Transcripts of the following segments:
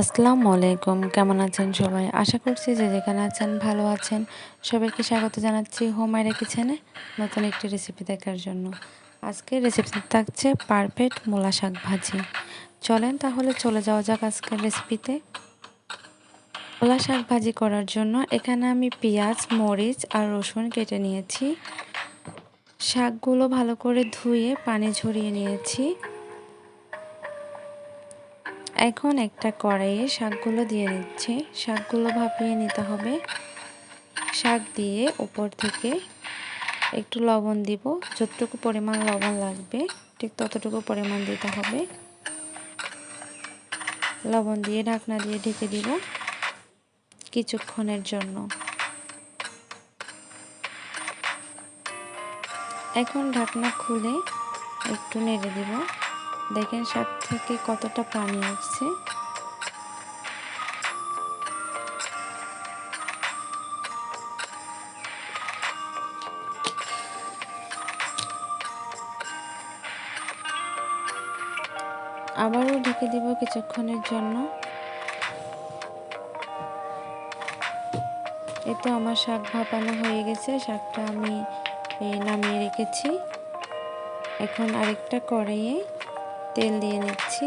আসসালামু আলাইকুম। কেমন আছেন সবাই? আশা করছি যে যেখানে আছেন ভালো আছেন। সবাইকে স্বাগত জানাচ্ছি হোমাইরা কিচেনে নতুন একটি রেসিপি দেখার জন্য। আজকে রেসিপি থাকছে পারফেক্ট মূলা শাক ভাজি। চলেন তাহলে চলে যাওয়া যাক আজকের রেসিপিতে মূলা শাক ভাজি করার জন্য এখানে আমি পেঁয়াজ, মরিচ আর রসুন কেটে নিয়েছি। শাকগুলো ভালো করে ধুয়ে পানি ঝরিয়ে নিয়েছি। এখন একটা কড়াইয়ে শাকগুলো দিয়ে নিচ্ছে শাকগুলো ভাপিয়ে নিতে হবে। শাক দিয়ে উপর থেকে একটু লবণ দিব। যতটুকু পরিমাণ লবণ লাগবে, ঠিক ততটুকু পরিমাণ দিতে হবে। লবণ দিয়ে ঢাকনা দিয়ে ঢেকে দিব কিছুক্ষণের জন্য। এখন ঢাকনা খুলে একটু নেড়ে দিব। দেখেন শাক থেকে কতটা পানি আসছে। আবারও ঢেকে দিব কিছুক্ষণের জন্য। এই তো আমার শাক ভাপানো হয়ে গেছে, শাকটা আমি নামিয়ে রেখেছি। এখন আরেকটা কড়াইয়ে তেল দিয়ে নিচ্ছি।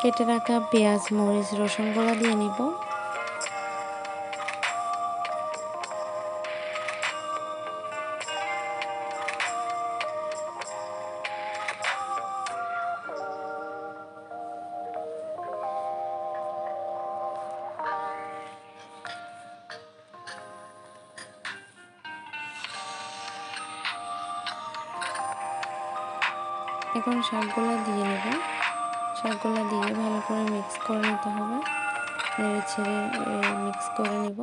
কেটে রাখা পেঁয়াজ মরিচ রসুনগুলো দিয়ে নিব। এখন শাকগুলো দিয়ে নেব। শাকগুলো দিয়ে ভালো করে মিক্স করে নিতে হবে। নেড়ে ছেড়ে মিক্স করে নেব।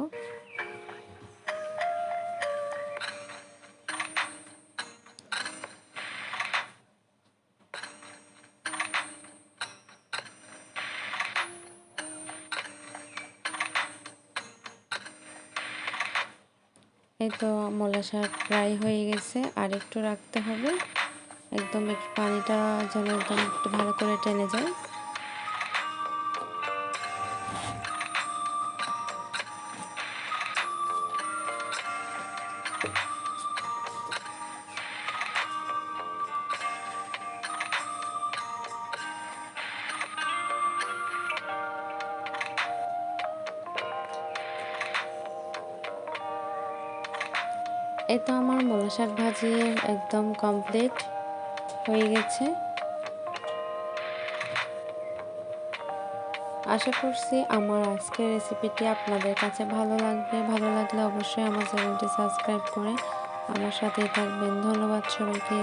এই তো মলা শাক ফ্রাই হয়ে গেছে। আর একটু রাখতে হবে। একদম একটু পানিটা যেন একদম একটু ভালো করে টেনে যায়। এই তো আমার মূলা শাক ভাজি একদম কমপ্লিট হয়ে গেছে। আশা করছি আমার আজকের রেসিপিটি আপনাদের কাছে ভালো লাগবে। ভালো লাগলে অবশ্যই আমার চ্যানেলটি সাবস্ক্রাইব করে আমার সাথে থাকবেন। ধন্যবাদ সবাইকে।